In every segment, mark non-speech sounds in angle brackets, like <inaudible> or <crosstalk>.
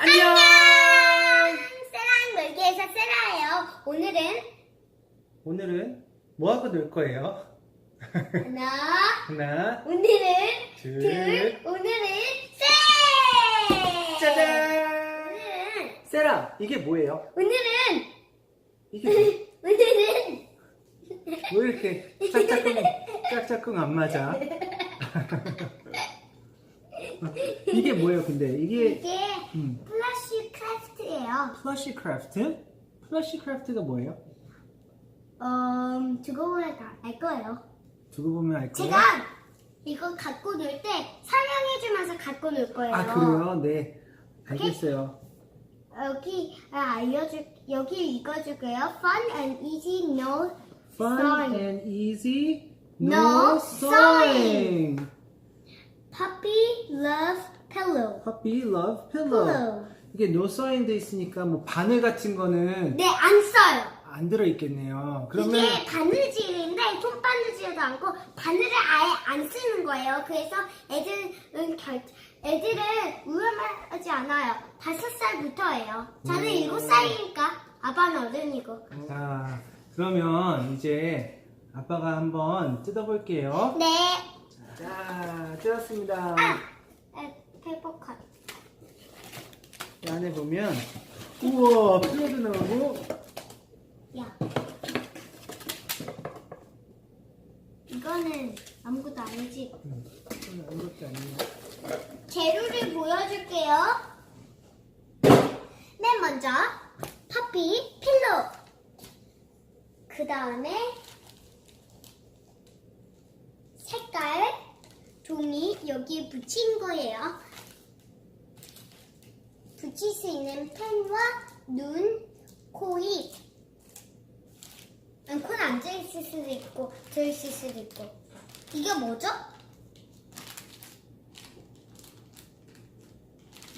안녕. 세라랑 놀기에서 세라예요. 오늘은 오늘은 뭐 하고 놀 거예요? 하나, <laughs> 하나, 오늘은 둘, 둘, 오늘은 셋. 짜잔. 오늘은 세라, 이게 뭐예요? 오늘은 이게 뭐- <laughs> 오늘은 왜 이렇게 짝짝꿍 짝짝꿍 안 맞아? <laughs> 이게 뭐예요? 근데 이게 이게 음, 플러시 크래프트예요. 플러시 크래프트? 플러시 크래프트가 뭐예요? 음, 두고 보면 다 알 거예요. 두고 보면 알 거예요. 제가 이거 갖고 놀 때 설명해주면서 갖고 놀 거예요. 아 그래요? 네, 알겠어요. 여기 아, 알려줄 여기 읽어줄게요. Fun and easy, no Fun sawing. and easy, No no sawing. sawing. Puppy love pillow. Puppy love pillow. pillow. 이게 no sawing 돼 있으니까 뭐 바늘 같은 거는 네, 안 써요. 안 들어 있겠네요. 그러면 이게 바느질인데 손바느질도 않고 바늘을 아예 안 쓰는 거예요. 그래서 애들은 결, 애들은 위험하지 않아요. 다섯 살부터예요. 저는 음. 일곱 살이니까 아빠는 어른이고. 자, 그러면 이제 아빠가 한번 뜯어볼게요. 네. 자, 뜯었습니다. 에, 페이퍼 컷. 이 안에 보면 우와 필로도 나오고 야. 이거는 아무것도 아니지. 음, 아무것도 아니에요. 재료를 보여줄게요. 맨 먼저 퍼피 필로. 그 다음에 색깔 종이 여기에 붙인 거예요. 붙일 수 있는 펜과 눈, 코, 입. 음, 코는 안 들어있을 수도 있고 들어있을 수도 있고. 이게 뭐죠?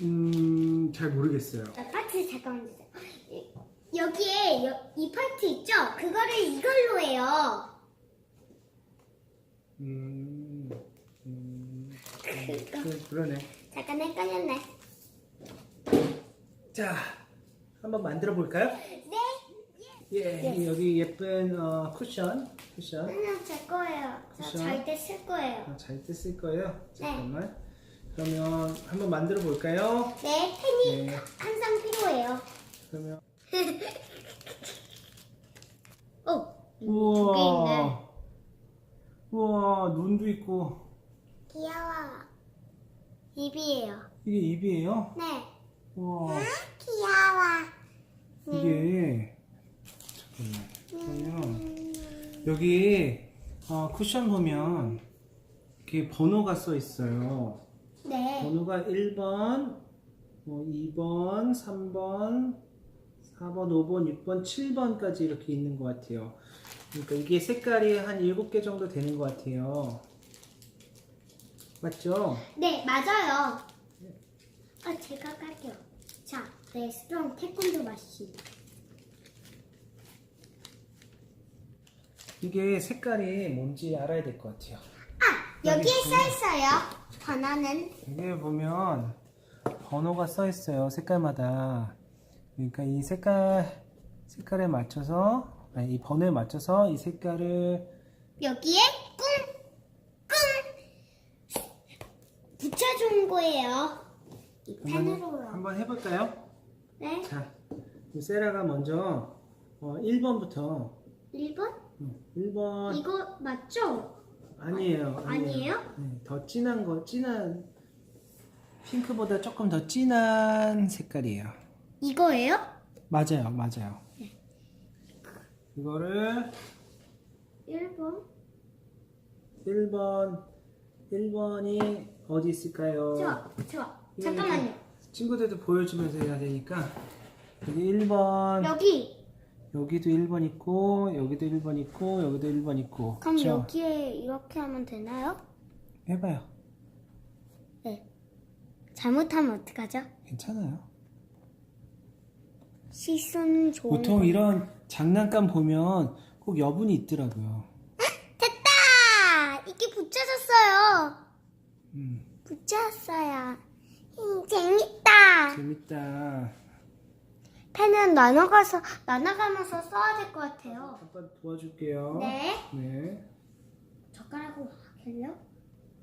음, 잘 모르겠어요. 자, 파트 잠깐만 주세요. 이- 여기에 여- 이 파트 있죠? 그거를 이걸로 해요. 음, 음. 그, 그러네. 잠깐 헷갈렸네. 자, 한번 만들어 볼까요? 네. 예, 여기 예쁜 어, 쿠션, 쿠션. 하나 제 거예요. 저? 잘때 쓸 거예요. 어, 잘 뜯을 거예요. 잠깐만. 그러면 한번 만들어 볼까요? 네, 펜이 네. 항상 필요해요. 그러면 <laughs> 오, 있네. 우와, 우와 눈도 있고 귀여워. 입이에요. 이게 입이에요? 네. 우와, 귀여워. 이게 잠깐만. 그러면 여기 어, 쿠션 보면 이렇게 번호가 써 있어요. 네. 번호가 1번, 뭐 2번, 3번, 4번, 5번, 6번, 7번까지 이렇게 있는 것 같아요. 그러니까 이게 색깔이 한 7개 정도 되는 것 같아요. 맞죠? 네, 맞아요. 아, 제가 깔게요. 자, 네, 스트롱 태권도 마신. 이게 색깔이 뭔지 알아야 될 것 같아요. 아, 여기에 써 있어요. 번호는 여기 보면 번호가 써 있어요. 색깔마다. 그러니까 이 색깔, 색깔에 맞춰서, 아니, 이 번호에 맞춰서 이 색깔을 여기에 꿍, 꿍 붙여준 거예요. 이 한번, 펜으로요. 한번 해볼까요? 네, 자, 이 세라가 먼저 어, 1번부터 1번? 1번 이거 맞죠? 아니에요. 아니에요? 네, 더 진한 거, 진한 핑크보다 조금 더 진한 색깔이에요. 이거예요? 맞아요, 맞아요. 네. 이거를 1번. 1번, 1번이 어디 있을까요? 저, 저. 이거 잠깐만요. 이렇게 친구들도 보여주면서 해야 되니까 여기 1번, 여기. 여기도 1번 있고, 여기도 1번 있고, 여기도 1번 있고. 그럼 그쵸? 여기에 이렇게 하면 되나요? 해봐요. 네. 잘못하면 어떡하죠? 괜찮아요. 시선 좋은 보통 거. 이런 장난감 보면 꼭 여분이 있더라고요. 됐다! 이게 붙여졌어요. 음, 붙였어요. 음, 재밌다. 펜은 나눠가서 나눠가면서 써야 될 것 같아요. 아빠 도와줄게요. 네. 네. 젓가락으로 할래요?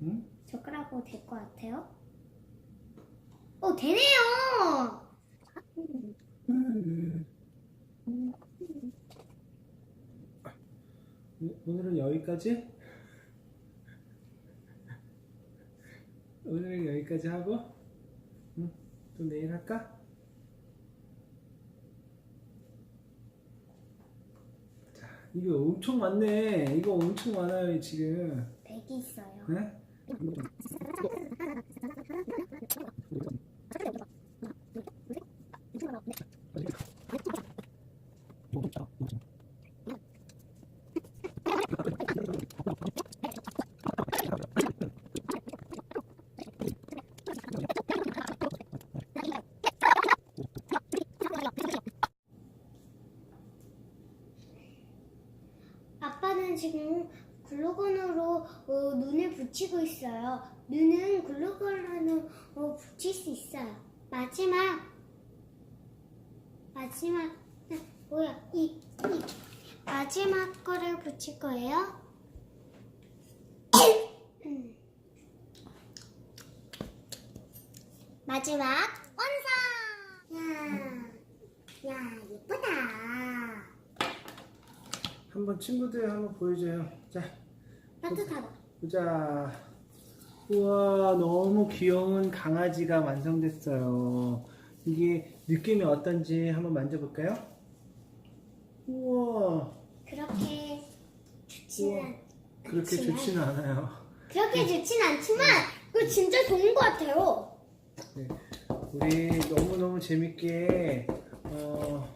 응? 젓가락으로 될 것 같아요. 오 되네요. 오늘은 여기까지? 오늘은 여기까지 하고, 응? 또 내일 할까? 자, 이거 엄청 많네. 이거 엄청 많아요, 지금. 백이 있어요. 네? 아빠는 지금 글루건으로 어, 눈을 붙이고 있어요. 눈은 글루건으로 어, 붙일 수 있어요. 마지막 마지막 아, 뭐야 이, 이 마지막 거를 붙일 거예요. 음. 마지막 완성! 야, 야 예쁘다. 한번 친구들 한번 보여줘요. 자, 따뜻하다. 보자. 우와, 너무 귀여운 강아지가 완성됐어요. 이게 느낌이 어떤지 한번 만져볼까요? 우와, 그렇게 좋지는 우와. 그렇게 않지만- 좋지는 않아요. 그렇게 좋진 않지만 이거 진짜 좋은 것 같아요. 네. 우리 너무너무 재밌게, 어,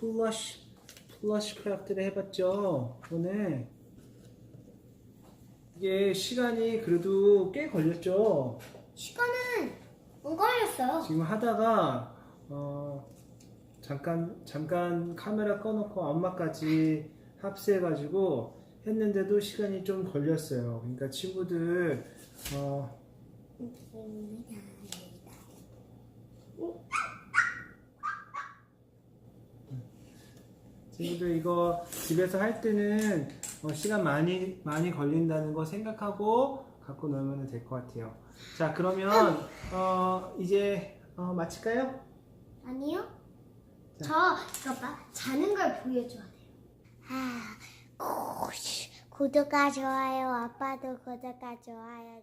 플러시, 플러시 크래프트를 해봤죠? 오늘. 이게 시간이 그래도 꽤 걸렸죠? 시간은 안 걸렸어요. 지금 하다가 어 잠깐 잠깐 카메라 꺼놓고 엄마까지 합세해가지고 했는데도 시간이 좀 걸렸어요. 그러니까 친구들 어 친구들 이거 집에서 할 때는 어, 시간 많이 많이 걸린다는 거 생각하고 갖고 놀면 될 것 같아요. 자 그러면 어, 이제 어, 마칠까요? 아니요. 저 이거 봐 자는 걸 보여줘야 돼요. 아, 고, 구독과 좋아요 아빠도 구독과 좋아요.